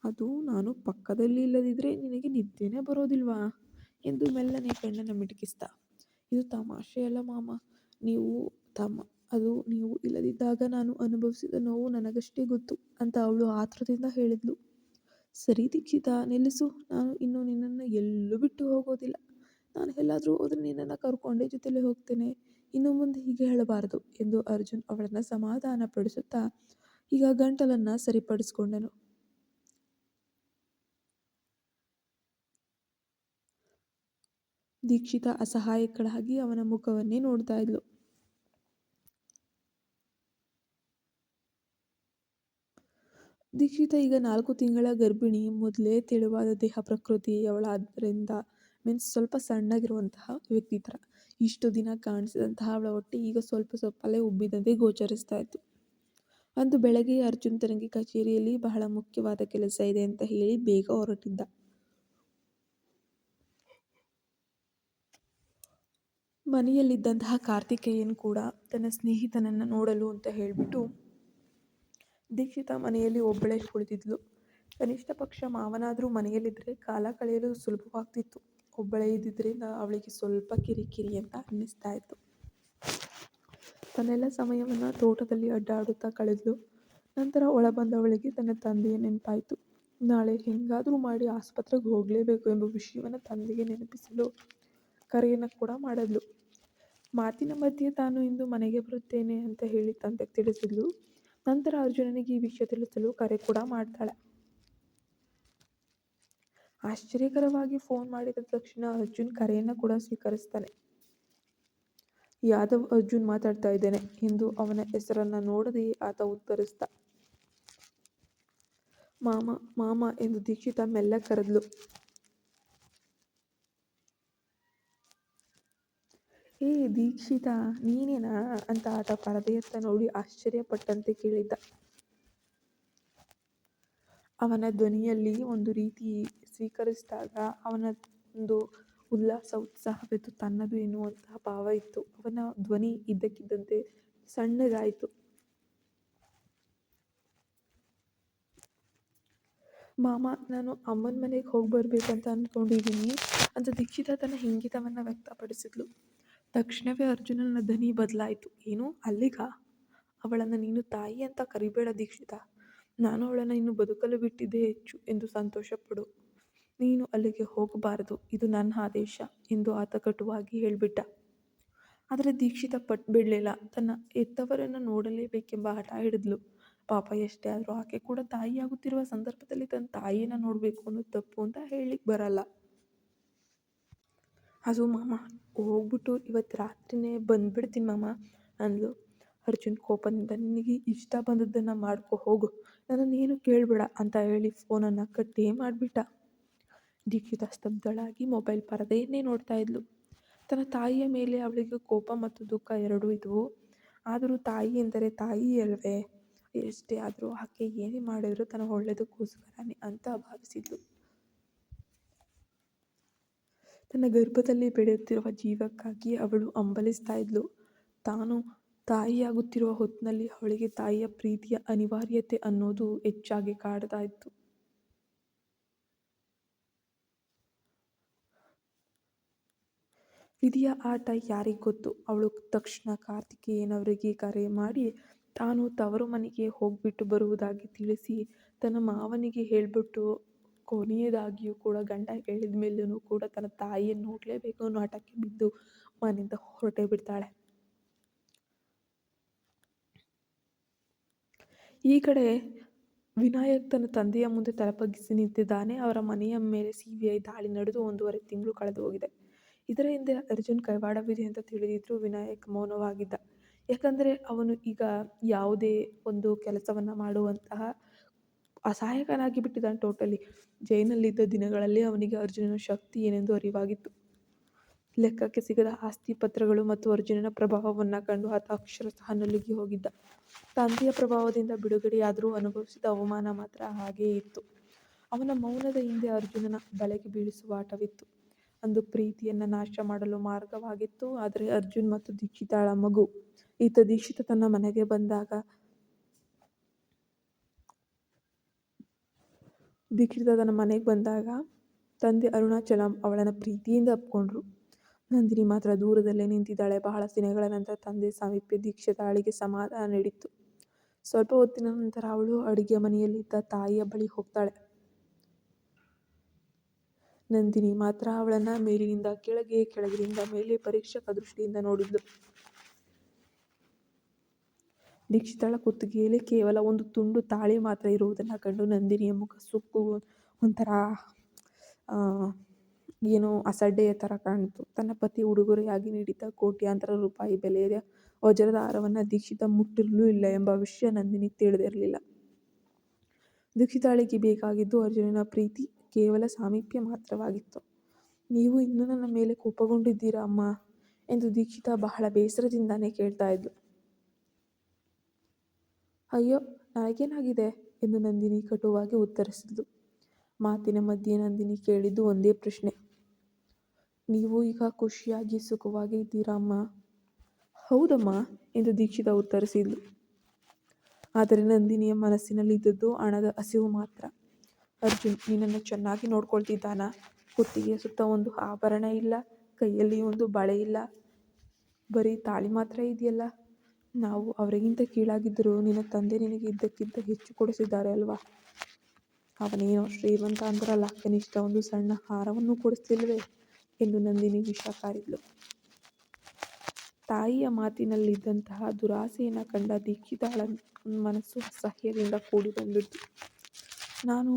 Speaker 1: ಅದು ನಾನು ಪಕ್ಕದಲ್ಲಿ ಇಲ್ಲದಿದ್ದರೆ ನಿನಗೆ ನಿದ್ದೆನೇ ಬರೋದಿಲ್ವಾ? ಎಂದು ಮೆಲ್ಲನೆ ಕಣ್ಣನ್ನು ಮಿಟುಕಿಸ್ತ ಇದು ತಮಾಷೆಯಲ್ಲ ಮಾಮ. ನೀವು ತಮ್ಮ ಅದು ನೀವು ಇಲ್ಲದಿದ್ದಾಗ ನಾನು ಅನುಭವಿಸಿದ ನೋವು ನನಗಷ್ಟೇ ಗೊತ್ತು ಅಂತ ಅವಳು ಆತುರದಿಂದ ಹೇಳಿದ್ಲು. ಸರಿ ದೀಕ್ಷಿತ, ನಿಲ್ಲಿಸು. ನಾನು ಇನ್ನು ನಿನ್ನನ್ನು ಎಲ್ಲೂ ಬಿಟ್ಟು ಹೋಗೋದಿಲ್ಲ. ನಾನು ಎಲ್ಲಾದರೂ ಹೋದರೆ ನಿನ್ನನ್ನು ಕರ್ಕೊಂಡೇ ಜೊತೆಲಿ ಹೋಗ್ತೇನೆ. ಇನ್ನು ಮುಂದೆ ಹೀಗೆ ಹೇಳಬಾರದು ಎಂದು ಅರ್ಜುನ್ ಅವಳನ್ನು ಸಮಾಧಾನ ಪಡಿಸುತ್ತಾ ಈಗ ಗಂಟಲನ್ನು ಸರಿಪಡಿಸ್ಕೊಂಡನು. ದೀಕ್ಷಿತ ಅಸಹಾಯಕಳಾಗಿ ಅವನ ಮುಖವನ್ನೇ ನೋಡ್ತಾ ಇದ್ಲು. ದೀಕ್ಷಿತ ಈಗ ನಾಲ್ಕು ತಿಂಗಳ ಗರ್ಭಿಣಿ. ಮೊದಲೇ ತೆಳುವಾದ ದೇಹ ಪ್ರಕೃತಿ ಅವಳಾದ್ದರಿಂದ ಮೀನ್ಸ್ ಸ್ವಲ್ಪ ಸಣ್ಣಗಿರುವಂತಹ ವ್ಯಕ್ತಿ ಥರ. ಇಷ್ಟು ದಿನ ಕಾಣಿಸಿದಂತಹ ಅವಳ ಹೊಟ್ಟೆ ಈಗ ಸ್ವಲ್ಪ ಸ್ವಲ್ಪಲೇ ಉಬ್ಬಿದಂತೆ ಗೋಚರಿಸ್ತಾ ಇತ್ತು. ಅಂದು ಬೆಳಗ್ಗೆ ಅರ್ಜುನ್ ತನಗೆ ಕಚೇರಿಯಲ್ಲಿ ಬಹಳ ಮುಖ್ಯವಾದ ಕೆಲಸ ಇದೆ ಅಂತ ಹೇಳಿ ಬೇಗ ಹೊರಟಿದ್ದ. ಮನೆಯಲ್ಲಿದ್ದಂತಹ ಕಾರ್ತಿಕೇಯನ್ ಕೂಡ ತನ್ನ ಸ್ನೇಹಿತನನ್ನು ನೋಡಲು ಅಂತ ಹೇಳಿಬಿಟ್ಟು ದೀಕ್ಷಿತ ಮನೆಯಲ್ಲಿ ಒಬ್ಬಳೇ ಕುಳಿತಿದ್ಲು. ಕನಿಷ್ಠ ಪಕ್ಷ ಮಾವನಾದರೂ ಮನೆಯಲ್ಲಿದ್ದರೆ ಕಾಲ ಕಳೆಯಲು ಸುಲಭವಾಗ್ತಿತ್ತು. ಒಬ್ಬಳೇ ಇದ್ದಿದ್ದರಿಂದ ಅವಳಿಗೆ ಸ್ವಲ್ಪ ಕಿರಿಕಿರಿ ಅಂತ ಅನ್ನಿಸ್ತಾ ಇತ್ತು. ತನ್ನೆಲ್ಲ ಸಮಯವನ್ನು ತೋಟದಲ್ಲಿ ಅಡ್ಡಾಡುತ್ತಾ ಕಳೆದ್ಲು. ನಂತರ ಒಳ ಬಂದವಳಿಗೆ ತನ್ನ ತಂದೆಯ ನೆನಪಾಯಿತು. ನಾಳೆ ಹೆಂಗಾದರೂ ಮಾಡಿ ಆಸ್ಪತ್ರೆಗೆ ಹೋಗಲೇಬೇಕು ಎಂಬ ವಿಷಯವನ್ನು ತಂದೆಗೆ ನೆನಪಿಸಲು ಕರೆಯನ್ನು ಕೂಡ ಮಾಡಿದ್ಲು. ಮಾತಿನ ಮಧ್ಯೆ ತಾನು ಇಂದು ಮನೆಗೆ ಬರುತ್ತೇನೆ ಅಂತ ಹೇಳಿ ತಂದೆ ತಿಳಿಸಿದ್ಲು. ನಂತರ ಅರ್ಜುನನಿಗೆ ಈ ವಿಷಯ ತಿಳಿಸಲು ಕರೆ ಕೂಡ ಮಾಡ್ತಾಳೆ. ಆಶ್ಚರ್ಯಕರವಾಗಿ ಫೋನ್ ಮಾಡಿದ ತಕ್ಷಣ ಅರ್ಜುನ್ ಕರೆಯನ್ನು ಕೂಡ ಸ್ವೀಕರಿಸ್ತಾನೆ. ಯಾದವ್, ಅರ್ಜುನ್ ಮಾತಾಡ್ತಾ ಇದ್ದೇನೆ ಎಂದು ಅವನ ಹೆಸರನ್ನು ನೋಡದೆ ಆತ ಉತ್ತರಿಸ್ದ ಮಾಮ ಮಾಮ ಎಂದು ದೀಕ್ಷಿತ ಮೆಲ್ಲ ಕರೆದ್ಲು. ಏ ದೀಕ್ಷಿತ ನೀನೇನಾ ಅಂತ ಆತ ಪರದೆಯತ್ತ ನೋಡಿ ಆಶ್ಚರ್ಯಪಟ್ಟಂತೆ ಕೇಳಿದ್ದ. ಅವನ ಧ್ವನಿಯಲ್ಲಿ ಒಂದು ರೀತಿ ಸ್ವೀಕರಿಸಿದಾಗ ಅವನ ಒಂದು ಉಲ್ಲಾಸ ಉತ್ಸಾಹವಿತ್ತು ತನ್ನದು ಎನ್ನುವಂತಹ ಭಾವ ಇತ್ತು. ಅವನ ಧ್ವನಿ ಇದ್ದಕ್ಕಿದ್ದಂತೆ ಸಣ್ಣದಾಯಿತು ಮಾಮ, ನಾನು ಅಮ್ಮನ ಮನೆಗೆ ಹೋಗಿ ಬರಬೇಕಂತ ಅಂದ್ಕೊಂಡಿದ್ದೀನಿ ಅಂತ ದೀಕ್ಷಿತ ತನ್ನ ಇಂಗಿತವನ್ನು ವ್ಯಕ್ತಪಡಿಸಿದ್ಲು. ತಕ್ಷಣವೇ ಅರ್ಜುನನ ಧನಿ ಬದಲಾಯಿತು. ಏನು? ಅಲ್ಲಿಗ? ಅವಳನ್ನು ನೀನು ತಾಯಿ ಅಂತ ಕರಿಬೇಡ ದೀಕ್ಷಿತ. ನಾನು ಅವಳನ್ನು ಇನ್ನು ಬದುಕಲು ಬಿಟ್ಟಿದ್ದೇ ಹೆಚ್ಚು ಎಂದು ಸಂತೋಷಪಡು ನೀನು ಅಲ್ಲಿಗೆ ಹೋಗಬಾರದು. ಇದು ನನ್ನ ಆದೇಶ ಎಂದು ಆತ ಕಟುವಾಗಿ ಹೇಳಿಬಿಟ್ಟ. ಆದರೆ ದೀಕ್ಷಿತ ಪಟ್ ಬಿಡಲಿಲ್ಲ. ತನ್ನ ಎತ್ತವರನ್ನು ನೋಡಲೇಬೇಕೆಂಬ ಹಠ ಹಿಡಿದ್ಲು. ಪಾಪ, ಎಷ್ಟೇ ಆದರೂ ಆಕೆ ಕೂಡ ತಾಯಿಯಾಗುತ್ತಿರುವ ಸಂದರ್ಭದಲ್ಲಿ ತನ್ನ ತಾಯಿಯನ್ನು ನೋಡಬೇಕು ಅನ್ನೋದು ತಪ್ಪು ಅಂತ ಹೇಳಲಿಕ್ಕೆ ಬರಲ್ಲ. ಅದು ಮಾಮ, ಹೋಗ್ಬಿಟ್ಟು ಇವತ್ತು ರಾತ್ರಿನೇ ಬಂದುಬಿಡ್ತೀನಿ ಮಾಮ ಅಂದಳು ಅರ್ಜುನ್ ಕೋಪದಿಂದ, ನಿನಗೆ ಇಷ್ಟ ಬಂದದ್ದನ್ನು ಮಾಡ್ಕೊ, ಹೋಗು. ನನ್ನನ್ನೇನು ಕೇಳಬೇಡ ಅಂತ ಹೇಳಿ ಫೋನನ್ನು ಕಟ್ಟೇ ಮಾಡಿಬಿಟ್ಟ. ದೀಕ್ಷಿತ ಸ್ತಬ್ಧಳಾಗಿ ಮೊಬೈಲ್ ಪರದೆಯನ್ನೇ ನೋಡ್ತಾ ಇದ್ಲು. ತನ್ನ ತಾಯಿಯ ಮೇಲೆ ಅವಳಿಗೆ ಕೋಪ ಮತ್ತು ದುಃಖ ಎರಡೂ ಇದ್ವು. ಆದರೂ ತಾಯಿ ಎಂದರೆ ತಾಯಿ ಅಲ್ವೇ? ಎಷ್ಟೇ ಆದರೂ ಆಕೆ ಏನೇ ಮಾಡಿದ್ರು ತನ್ನ ಒಳ್ಳೆಯದಕ್ಕೋಸ್ಕರನೇ ಅಂತ ಭಾವಿಸಿದ್ಲು. ತನ್ನ ಗರ್ಭದಲ್ಲಿ ಬೆಳೆಯುತ್ತಿರುವ ಜೀವಕ್ಕಾಗಿ ಅವಳು ಅಂಬಲಿಸ್ತಾ ಇದ್ಲು. ತಾನು ತಾಯಿಯಾಗುತ್ತಿರುವ ಹೊತ್ತಿನಲ್ಲಿ ಅವಳಿಗೆ ತಾಯಿಯ ಪ್ರೀತಿಯ ಅನಿವಾರ್ಯತೆ ಅನ್ನೋದು ಹೆಚ್ಚಾಗಿ ಕಾಡ್ತಾ ಇತ್ತು. ವಿಧಿಯ ಆಟ ಯಾರಿಗೆ ಗೊತ್ತು? ಅವಳು ತಕ್ಷಣ ಕಾರ್ತಿಕೇಯನವರಿಗೆ ಕರೆ ಮಾಡಿ, ತಾನು ತವರು ಮನೆಗೆ ಹೋಗ್ಬಿಟ್ಟು ಬರುವುದಾಗಿ ತಿಳಿಸಿ ತನ್ನ ಮಾವನಿಗೆ ಹೇಳ್ಬಿಟ್ಟು ಕೊನೆಯದಾಗಿಯೂ ಕೂಡ ಗಂಡ ಹೇಳಿದ ಮೇಲೂ ಕೂಡ ತನ್ನ ತಾಯಿಯನ್ನು ನೋಡಲೇಬೇಕು ಅನ್ನೋ ಹಠಕ್ಕೆ ಬಿದ್ದು ಮನೆಯಿಂದ ಹೊರಟೇ ಬಿಡ್ತಾಳೆ. ಈ ಕಡೆ ವಿನಾಯಕ್ ತನ್ನ ತಂದೆಯ ಮುಂದೆ ತಲೆಪಗ್ಗಿಸಿ ನಿಂತಿದ್ದಾನೆ. ಅವರ ಮನೆಯ ಮೇಲೆ ಸಿ ಬಿ ಐ ದಾಳಿ ನಡೆದು ಒಂದೂವರೆ ತಿಂಗಳು ಕಳೆದು ಹೋಗಿದೆ. ಇದರ ಹಿಂದೆ ಅರ್ಜುನ್ ಕೈವಾಡವಿದೆ ಅಂತ ತಿಳಿದಿದ್ರು ವಿನಾಯಕ್ ಮೌನವಾಗಿದ್ದ. ಯಾಕಂದರೆ ಅವನು ಈಗ ಯಾವುದೇ ಒಂದು ಕೆಲಸವನ್ನು ಮಾಡುವಂತಹ ಅಸಹಾಯಕನಾಗಿ ಬಿಟ್ಟಿದ್ದಾನೆ ಟೋಟಲಿ. ಜೈನಲ್ಲಿದ್ದ ದಿನಗಳಲ್ಲಿ ಅವನಿಗೆ ಅರ್ಜುನನ ಶಕ್ತಿ ಏನೆಂದು ಅರಿವಾಗಿತ್ತು. ಲೆಕ್ಕಕ್ಕೆ ಸಿಗದ ಆಸ್ತಿ ಪತ್ರಗಳು ಮತ್ತು ಅರ್ಜುನನ ಪ್ರಭಾವವನ್ನು ಕಂಡು ಆತ ಅಕ್ಷರಶಃ ನಲುಗಿ ಹೋಗಿದ್ದ. ತಂದೆಯ ಪ್ರಭಾವದಿಂದ ಬಿಡುಗಡೆಯಾದರೂ ಅನುಭವಿಸಿದ ಅವಮಾನ ಮಾತ್ರ ಹಾಗೇ ಇತ್ತು. ಅವನ ಮೌನದ ಹಿಂದೆ ಅರ್ಜುನನ ಬಲೆಗೆ ಬೀಳಿಸುವ ಆಟವಿತ್ತು. ಅಂದು ಪ್ರೀತಿಯನ್ನು ನಾಶ ಮಾಡಲು ಮಾರ್ಗವಾಗಿತ್ತು, ಆದರೆ ಅರ್ಜುನ್ ಮತ್ತು ದೀಕ್ಷಿತಾಳ ಮಗು, ಈತ ದೀಕ್ಷಿತ ತನ್ನ ಮನೆಗೆ ಬಂದಾಗ ದೀಕ್ಷಿತ ತನ್ನ ಮನೆಗೆ ಬಂದಾಗ ತಂದೆ ಅರುಣಾಚಲಂ ಅವಳನ್ನು ಪ್ರೀತಿಯಿಂದ ಅಪ್ಕೊಂಡ್ರು. ನಂದಿನಿ ಮಾತ್ರ ದೂರದಲ್ಲೇ ನಿಂತಿದ್ದಾಳೆ. ಬಹಳ ದಿನಗಳ ನಂತರ ತಂದೆ ಸಾಮೀಪ್ಯ ದೀಕ್ಷಿತಾಳಿಗೆ ಸಮಾಧಾನ ನೀಡಿತ್ತು. ಸ್ವಲ್ಪ ಹೊತ್ತಿನ ನಂತರ ಅವಳು ಅಡುಗೆ ಮನೆಯಲ್ಲಿದ್ದ ತಾಯಿಯ ಬಳಿ ಹೋಗ್ತಾಳೆ. ನಂದಿನಿ ಮಾತ್ರ ಅವಳನ್ನು ಮೇಲಿನಿಂದ ಕೆಳಗೆ, ಕೆಳಗಿನಿಂದ ಮೇಲೆ ಪರೀಕ್ಷಕ ದೃಷ್ಟಿಯಿಂದ ನೋಡಿದ್ಲು. ದೀಕ್ಷಿತಳ ಕುತ್ತಿಗೆಯಲ್ಲಿ ಕೇವಲ ಒಂದು ತುಂಡು ತಾಳಿ ಮಾತ್ರ ಇರುವುದನ್ನು ಕಂಡು ನಂದಿನಿಯ ಮುಖ ಸುಕ್ಕು ಒಂಥರ ಏನೋ ಅಸಡ್ಡೆಯ ಥರ ಕಾಣಿತು. ತನ್ನ ಪತಿ ಉಡುಗೊರೆಯಾಗಿ ನೀಡಿದ್ದ ಕೋಟ್ಯಾಂತರ ರೂಪಾಯಿ ಬೆಲೆಯ ವಜ್ರದ ಹಾರವನ್ನು ದೀಕ್ಷಿತ ಮುಟ್ಟಿರಲೂ ಇಲ್ಲ ಎಂಬ ವಿಷಯ ನಂದಿನಿ ತಿಳಿದಿರಲಿಲ್ಲ. ದೀಕ್ಷಿತಾಳಿಗೆ ಬೇಕಾಗಿದ್ದು ಅರ್ಜುನನ ಪ್ರೀತಿ ಕೇವಲ ಸಾಮೀಪ್ಯ ಮಾತ್ರವಾಗಿತ್ತು. ನೀವು ಇನ್ನೂ ನನ್ನ ಮೇಲೆ ಕೋಪಗೊಂಡಿದ್ದೀರಾ, ಅಮ್ಮ? ಎಂದು ದೀಕ್ಷಿತ ಬಹಳ ಬೇಸರದಿಂದಾನೇ ಕೇಳ್ತಾ ಇದ್ಲು. ಅಯ್ಯೋ ನನಗೇನಾಗಿದೆ ಎಂದು ನಂದಿನಿ ಕಟುವಾಗಿ ಉತ್ತರಿಸಿದ್ಲು. ಮಾತಿನ ಮಧ್ಯೆ ನಂದಿನಿ ಕೇಳಿದ್ದು ಒಂದೇ ಪ್ರಶ್ನೆ. ನೀವು ಈಗ ಖುಷಿಯಾಗಿ ಸುಖವಾಗಿ ಇದ್ದೀರಾ ಅಮ್ಮ? ಹೌದಮ್ಮ, ಎಂದು ದೀಕ್ಷಿತ ಉತ್ತರಿಸಿದ್ಲು. ಆದರೆ ನಂದಿನಿಯ ಮನಸ್ಸಿನಲ್ಲಿ ಇದ್ದದ್ದು ಹಣದ ಹಸಿವು ಮಾತ್ರ. ಅರ್ಜುನ್, ನಿನ್ನನ್ನು ಚೆನ್ನಾಗಿ ನೋಡ್ಕೊಳ್ತಿದ್ದಾನ? ಕುತ್ತಿಗೆಯ ಸುತ್ತ ಒಂದು ಆಭರಣ ಇಲ್ಲ, ಕೈಯಲ್ಲಿ ಒಂದು ಬಳೆ ಇಲ್ಲ. ಬರೀ ತಾಳಿ ಮಾತ್ರ ಇದೆಯಲ್ಲ? ನಾವು ಅವರಿಗಿಂತ ಕೀಳಾಗಿದ್ದರೂ ನಿನ್ನ ತಂದೆ ನಿನಗೆ ಇದ್ದಕ್ಕಿಂತ ಹೆಚ್ಚು ಕೊಡಿಸಿದ್ದಾರೆ ಅಲ್ವಾ? ಅವನೇನೋ ಶ್ರೀಮಂತ ಅಂದ್ರಲ್ಲ ಕನಿಷ್ಠ ಒಂದು ಸಣ್ಣ ಹಾರವನ್ನು ಕೊಡಿಸ್ತಿಲ್ವೇ? ಎಂದು ನಂದಿನಿ ವಿಷ ಕಾರಿದ್ಲು ತಾಯಿಯ ಮಾತಿನಲ್ಲಿದ್ದಂತಹ ದುರಾಸೆಯನ್ನು ಕಂಡ ದೀಕ್ಷಿತಾಳ ಮನಸ್ಸು ಅಸಹ್ಯದಿಂದ ಕೂಡಿ ಬಂದಿದ್ದು ನಾನು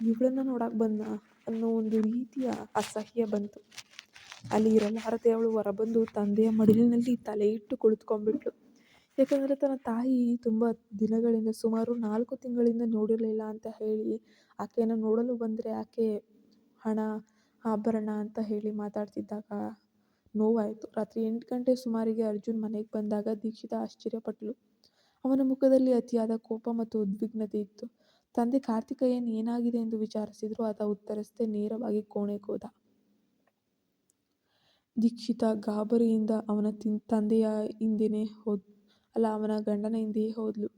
Speaker 1: ಇವಳನ್ನು ನೋಡಕ್ಕೆ ಬಂದ ಅನ್ನೋ ಒಂದು ರೀತಿಯ ಅಸಹ್ಯ ಬಂತು. ಅಲ್ಲಿ ಇರಲಾರದೆ ಹೊರಬಂದು ತಂದೆಯ ಮಡಿಲಿನಲ್ಲಿ ತಲೆ ಇಟ್ಟು ಕುಳಿತುಕೊಂಡ್ಬಿಟ್ಳು ಯಾಕಂದರೆ ತನ್ನ ತಾಯಿ ತುಂಬ ದಿನಗಳಿಂದ ಸುಮಾರು ನಾಲ್ಕು ತಿಂಗಳಿಂದ ನೋಡಿರಲಿಲ್ಲ ಅಂತ ಹೇಳಿ ಆಕೆಯನ್ನು ನೋಡಲು ಬಂದರೆ ಆಕೆ, ಹಣ, ಆಭರಣ ಅಂತ ಹೇಳಿ ಮಾತಾಡ್ತಿದ್ದಾಗ ನೋವಾಯಿತು. ರಾತ್ರಿ ಎಂಟು ಗಂಟೆ ಸುಮಾರಿಗೆ ಅರ್ಜುನ್ ಮನೆಗೆ ಬಂದಾಗ ದೀಕ್ಷಿತ ಆಶ್ಚರ್ಯಪಟ್ಟಳು ಅವನ ಮುಖದಲ್ಲಿ ಅತಿಯಾದ ಕೋಪ ಮತ್ತು ಉದ್ವಿಗ್ನತೆ ಇತ್ತು. ತಂದೆ ಕಾರ್ತಿಕೇಯನ್ ಏನಾಗಿದೆ? ಎಂದು ವಿಚಾರಿಸಿದ್ರು. ಆತ ಉತ್ತರಿಸದೆ ನೇರವಾಗಿ ಕೋಣೆಗೆ ಹೋದ. ದೀಕ್ಷಿತ ಗಾಬರಿಯಿಂದ ಅವನ ತಿನ್, ತಂದೆಯ ಹಿಂದೆನೇ ಹೋದ್, ಅಲ್ಲ ಅವನ ಗಂಡನ ಹಿಂದೆಯೇ ಹೋದಳು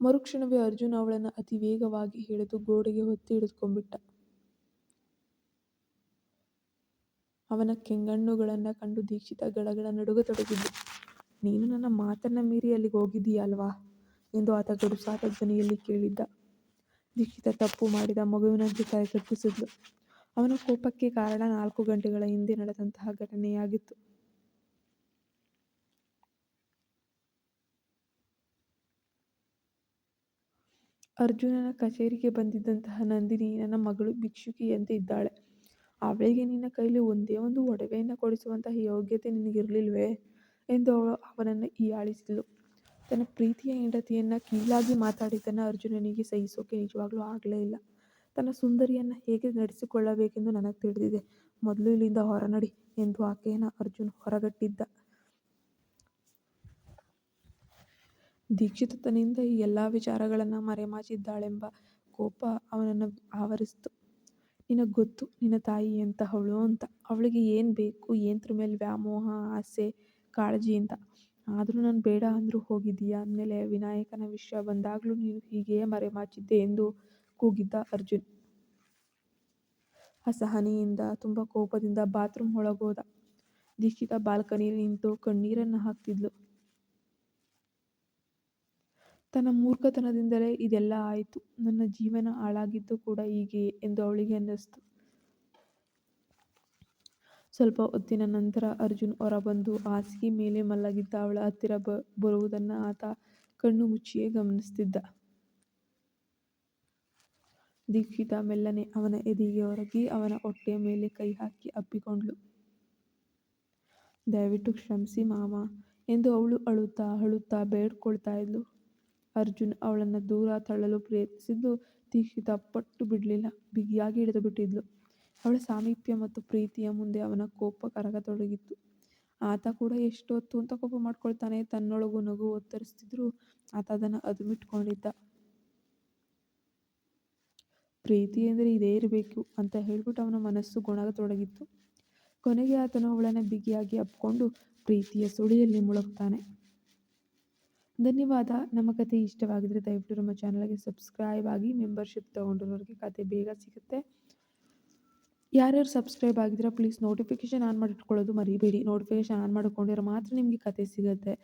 Speaker 1: ಮರುಕ್ಷಣವೇ ಅರ್ಜುನ್ ಅವಳನ್ನು ಅತಿ ವೇಗವಾಗಿ ಎಳೆದು ಗೋಡೆಗೆ ಹೊತ್ತಿ ಹಿಡಿದುಕೊಂಡ್ಬಿಟ್ಟ. ಅವನ ಕೆಂಗಣ್ಣುಗಳನ್ನು ಕಂಡು ದೀಕ್ಷಿತ ಗಳಗಳ ನಡುಗ ತೊಡಗಿದ್ದು ನೀನು ನನ್ನ ಮಾತನ್ನ ಮೀರಿ ಅಲ್ಲಿಗೆ ಹೋಗಿದ್ದೀಯ ಅಲ್ವಾ? ಎಂದು ಆತ ಗಡುಸಾದ ಧ್ವನಿಯಲ್ಲಿ ಕೇಳಿದ್ದ. ದೀಕ್ಷಿತ ತಪ್ಪು ಮಾಡಿದ ಮಗುವಿನಂತೆ ತಲೆತಗ್ಗಿಸಿದ್ಲು ಅವನ ಕೋಪಕ್ಕೆ ಕಾರಣ ನಾಲ್ಕು ಗಂಟೆಗಳ ಹಿಂದೆ ನಡೆದಂತಹ ಘಟನೆಯಾಗಿತ್ತು. ಅರ್ಜುನನ ಕಚೇರಿಗೆ ಬಂದಿದ್ದಂತಹ ನಂದಿನಿ ನನ್ನ ಮಗಳು ಭಿಕ್ಷುಕಿಯಂತೆ ಇದ್ದಾಳೆ. ಅವಳಿಗೆ ನಿನ್ನ ಕೈಲಿ ಒಂದೇ ಒಂದು ಒಡವೆಯನ್ನು ಕೊಡಿಸುವಂತಹ ಯೋಗ್ಯತೆ ನಿನಗಿರಲಿಲ್ವೇ? ಎಂದು ಅವಳು ಅವನನ್ನು ಹೀಯಾಳಿಸಿದಳು ತನ್ನ ಪ್ರೀತಿಯ ಹೆಂಡತಿಯನ್ನು ಕೀಳಾಗಿ ಮಾತಾಡಿದ್ದನ್ನು ಅರ್ಜುನನಿಗೆ ಸಹಿಸೋಕೆ ನಿಜವಾಗ್ಲೂ ಆಗಲೇ ಇಲ್ಲ. ತನ್ನ ಸುಂದರಿಯನ್ನು ಹೇಗೆ ನಡೆಸಿಕೊಳ್ಳಬೇಕೆಂದು ನನಗೆ ತಿಳಿದಿದೆ. ಮೊದಲು ಇಲ್ಲಿಂದ ಹೊರನಡಿ ಎಂದು ಆಕೆಯನ್ನು ಅರ್ಜುನ್ ಹೊರಗಟ್ಟಿದ್ದ. ದೀಕ್ಷಿತ ತನ್ನಿಂದ ಈ ಎಲ್ಲ ವಿಚಾರಗಳನ್ನು ಮರೆಮಾಚಿದ್ದಾಳೆಂಬ ಕೋಪ ಅವನನ್ನು ಆವರಿಸಿತು. ನಿನಗೆ ಗೊತ್ತು, ನಿನ್ನ ತಾಯಿ ಎಂತಹವಳು ಅಂತ. ಅವಳಿಗೆ ಏನು ಬೇಕು ಏನತ್ರ ಮೇಲೆ ವ್ಯಾಮೋಹ, ಆಸೆ, ಕಾಳಜಿ ಅಂತ. ಆದರೂ ನಾನು ಬೇಡ ಅಂದರೂ ಹೋಗಿದ್ದೀಯಾ. ಅಂದಮೇಲೆ ವಿನಾಯಕನ ವಿಷಯ ಬಂದಾಗಲೂ ನೀನು ಹೀಗೆಯೇ ಮರೆಮಾಚಿದ್ದೆ ಎಂದು ಕೂಗಿದ್ದ ಅರ್ಜುನ್. ಅಸಹನೆಯಿಂದ, ತುಂಬ ಕೋಪದಿಂದ ಬಾತ್ರೂಮ್ ಒಳಗೋದ. ದೀಕ್ಷಿತ ಬಾಲ್ಕನಿಯಲ್ಲಿ ನಿಂತು ಕಣ್ಣೀರನ್ನು ಹಾಕ್ತಿದ್ಲು. ತನ್ನ ಮೂರ್ಖತನದಿಂದಲೇ ಇದೆಲ್ಲ ಆಯಿತು. ನನ್ನ ಜೀವನ ಹಾಳಾಗಿದ್ದು ಕೂಡ ಹೀಗೆಯೇ ಎಂದು ಅವಳಿಗೆ ಅನ್ನಿಸ್ತು. ಸ್ವಲ್ಪ ಹೊತ್ತಿನ ನಂತರ ಅರ್ಜುನ್ ಹೊರಬಂದು ಹಾಸಿಗೆ ಮೇಲೆ ಮಲಗಿದ್ದ ಅವಳ ಹತ್ತಿರ ಬ, ಬರುವುದನ್ನು ಆತ ಕಣ್ಣು ಮುಚ್ಚಿಯೇ ಗಮನಿಸ್ತಿದ್ದ. ದೀಕ್ಷಿತ ಮೆಲ್ಲನೆ ಅವನ ಎದೆಗೆ ಒರಗಿ ಅವನ ಹೊಟ್ಟೆಯ ಮೇಲೆ ಕೈ ಹಾಕಿ ಅಪ್ಪಿಕೊಂಡ್ಳು ದಯವಿಟ್ಟು ಕ್ಷಮಿಸಿ ಮಾಮ ಎಂದು ಅವಳು ಅಳುತ್ತಾ ಅಳುತ್ತಾ ಬೇಡ್ಕೊಳ್ತಾ ಇದ್ಲು. ಅರ್ಜುನ್ ಅವಳನ್ನು ದೂರ ತಳ್ಳಲು ಪ್ರಯತ್ನಿಸಿದ್ದು ದೀಕ್ಷಿತ ಪಟ್ಟು ಬಿಡಲಿಲ್ಲ. ಬಿಗಿಯಾಗಿ ಹಿಡಿದು ಬಿಟ್ಟಿದ್ಲು. ಅವಳ ಸಾಮೀಪ್ಯ ಮತ್ತು ಪ್ರೀತಿಯ ಮುಂದೆ ಅವನ ಕೋಪ ಕರಗತೊಡಗಿತ್ತು. ಆತ ಕೂಡ ಎಷ್ಟೊತ್ತು ಅಂತ ಕೋಪ ಮಾಡ್ಕೊಳ್ತಾನೆ ತನ್ನೊಳಗೂ ನಗು ಒತ್ತರಿಸ್ತಿದ್ರು. ಆತ ಅದನ್ನು ಅದುಮಿಟ್ಕೊಂಡಿದ್ದ. ಪ್ರೀತಿ ಅಂದರೆ ಇದೇ ಇರಬೇಕು ಅಂತ ಹೇಳ್ಬಿಟ್ಟು ಅವನ ಮನಸ್ಸು ಗೊಣಗತೊಡಗಿತ್ತು. ಕೊನೆಗೆ ಆತನು ಅವಳನ್ನು ಬಿಗಿಯಾಗಿ ಅಪ್ಕೊಂಡು ಪ್ರೀತಿಯ ಸುಳಿಯಲ್ಲಿ ಮುಳುಗ್ತಾನೆ. ಧನ್ಯವಾದ. ನಮ್ಮ ಕತೆ ಇಷ್ಟವಾಗಿದ್ರೆ ದಯವಿಟ್ಟು ನಮ್ಮ ಚಾನಲ್ಗೆ ಸಬ್ಸ್ಕ್ರೈಬ್ ಆಗಿ ಮೆಂಬರ್ಶಿಪ್ ತೊಗೊಂಡಿರೋರಿಗೆ ಕತೆ ಬೇಗ ಸಿಗುತ್ತೆ. ಯಾರ್ಯಾರು ಸಬ್ಸ್ಕ್ರೈಬ್ ಆಗಿದ್ರೆ ಪ್ಲೀಸ್ ನೋಟಿಫಿಕೇಷನ್ ಆನ್ ಮಾಡಿಟ್ಕೊಳ್ಳೋದು ಮರಿಬೇಡಿ. ನೋಟಿಫಿಕೇಷನ್ ಆನ್ ಮಾಡಿಕೊಂಡಿರೋ ಮಾತ್ರ ನಿಮಗೆ ಕತೆ ಸಿಗುತ್ತೆ.